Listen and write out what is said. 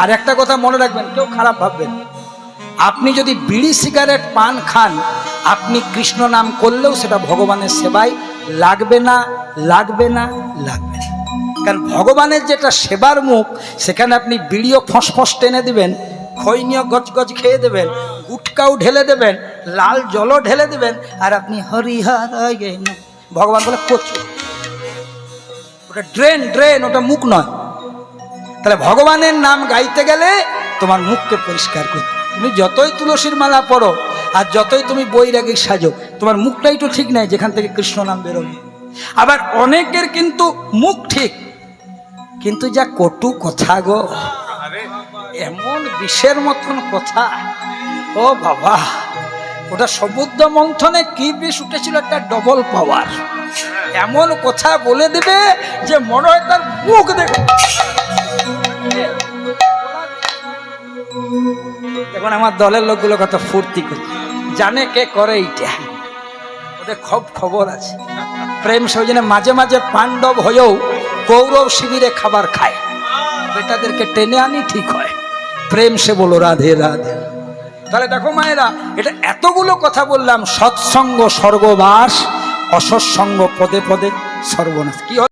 আর একটা কথা মনে রাখবেন, কেউ খারাপ ভাববেন আপনি যদি বিড়ি, সিগারেট, পান খান, আপনি কৃষ্ণ নাম করলেও সেটা ভগবানের সেবায় লাগবে না লাগবে না লাগবে না। কারণ ভগবানের যেটা সেবার মুখ, সেখানে আপনি বিড়িও ফসফস টেনে দেবেন খৈনীয় গজ গজ খেয়ে দেবেন, গুটকাও ঢেলে দেবেন, লাল জলও ঢেলে দেবেন, আর আপনি হরিহর ভগবান বলে কচু। ওটা ড্রেন ড্রেন, ওটা মুখ নয়। তাহলে ভগবানের নাম গাইতে গেলে তোমার মুখকে পরিষ্কার করতে তুমি যতই তুলসীর মালা পড়ো আর যতই তুমি বৈরাগী সাজো তোমার মুখটাই তো ঠিক নাই যেখান থেকে কৃষ্ণ নাম বেরোবে। আবার অনেকের কিন্তু মুখ ঠিক কিন্তু যা কটু কথা গো এমন বিষের মতন কথা। ও বাবা ওটা সমুদ্র মন্থনে কি বিষ উঠেছিল একটা ডবল পাওয়ার এমন কথা বলে দেবে যে মনে হয় তার মুখ দেখো। এখন আমার দলের লোকগুলো কত ফুর্তি করে। জানে কে করে এইটা। ওদের খুব খবর আছে। প্রেম সৌজনে মাঝে মাঝে পাণ্ডব হয়েও কৌরব শিবিরে খাবার খায়। বেটাদেরকে টেনে আনি ঠিক হয়। প্রেম সে বলো, রাধে রাধে। তাহলে দেখো মায়েরা, এটা এতগুলো কথা বললাম, সৎসঙ্গ, স্বর্গবাস, অসৎসঙ্গ, পদে পদে সর্বনাশ। কি?